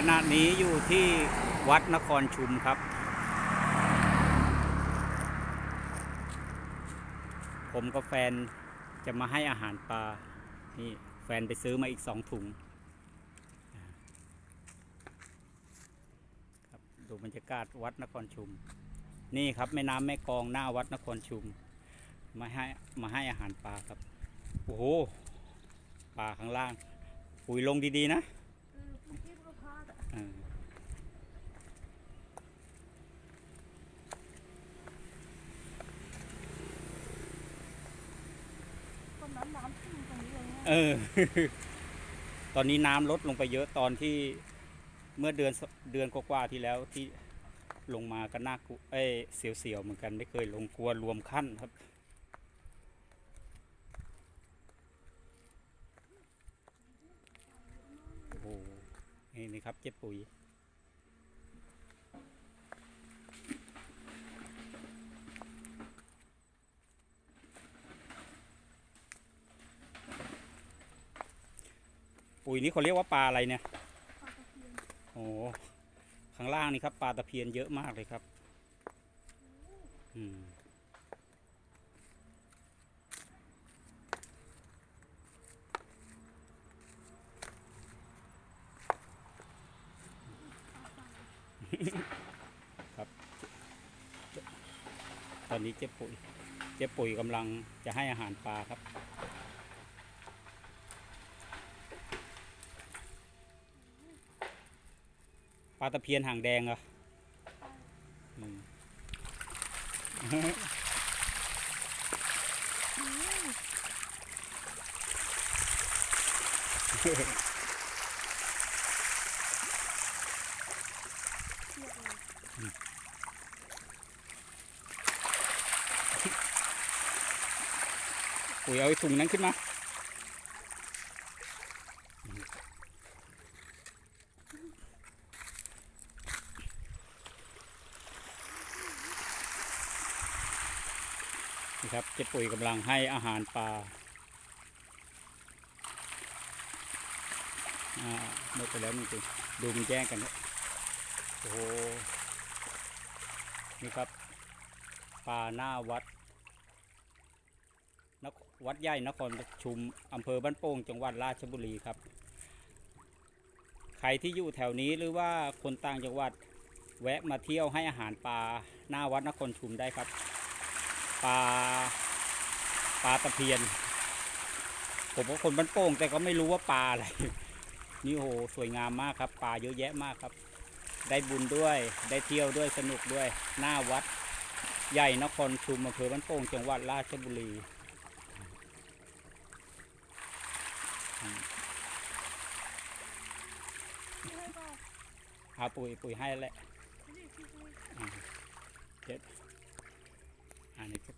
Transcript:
ขณะนี้อยู่ที่วัดนครชุมครับ ผมกับแฟนจะมาให้อาหารปลา นี่แฟนไปซื้อมาอีกสองถุงครับดูบรรยากาศวัดนครชุม นี่ครับแม่น้ำแม่กองหน้าวัดนครชุม มาให้มาให้อาหารปลาครับ โอ้โห ปลาข้างล่าง ปุ๋ยลงดีๆนะ ตอนนั้นน้ำขึ้นตรงนี้เลยนะเออ ตอนนี้น้ำลดลงไปเยอะตอนที่เมื่อเดือนเดือนกว่าๆที่แล้วที่ลงมาก็น่ากลัวเอ้ยเสียวๆเหมือนกันไม่เคยลงกลัวรวมขั้นครับ โอ้โห นี่นี่ครับ เจ๊ปุ๋ย ปุ๋ยนี่เขาเรียกว่าปลาอะไรเนี่ยปลาตะเพียนโอ้ข้างล่างนี่ครับปลาตะเพียนเยอะมากเลยครับ อืม ครับ ตอนนี้เจ๊ปุ๋ย เจ๊ปุ๋ยกำลังจะให้อาหารปลาครับปลาตะเพียนหางแดงเหรออืม เทียบเลย ปุ๋ยเอาถุงนั้นขึ้นมานี่ครับเจ๊ปุ๋ยกำลังให้อาหารปลาอ่าหมดไปแล้วจริงๆดูมันแย่งกันนะโอ้โห นี่ครับ ปลาหน้าวัด วัดใหญ่นครชุมอำเภอบ้านโป่งจังหวัดราชบุรีครับ ใครที่อยู่แถวนี้หรือว่าคนต่างจังหวัดแวะมาเที่ยวให้อาหารปลาหน้าวัดนครชุมได้ครับปลาปลาตะเพียน ผมก็คนบ้านโป่งแต่ก็ไม่รู้ว่าปลาอะไรนี่โหสวยงามมากครับปลาเยอะแยะมากครับ ได้บุญด้วยได้เที่ยวด้วยสนุกด้วยหน้าวัด ใหญ่นครชุมอำเภอบ้านโป่งจังหวัดราชบุรี ที่ให้เปล่า เอาปุ๋ยปุ๋ยให้แหละที่นี่ที่ให้อ่าเจ็ดอันนี้ก็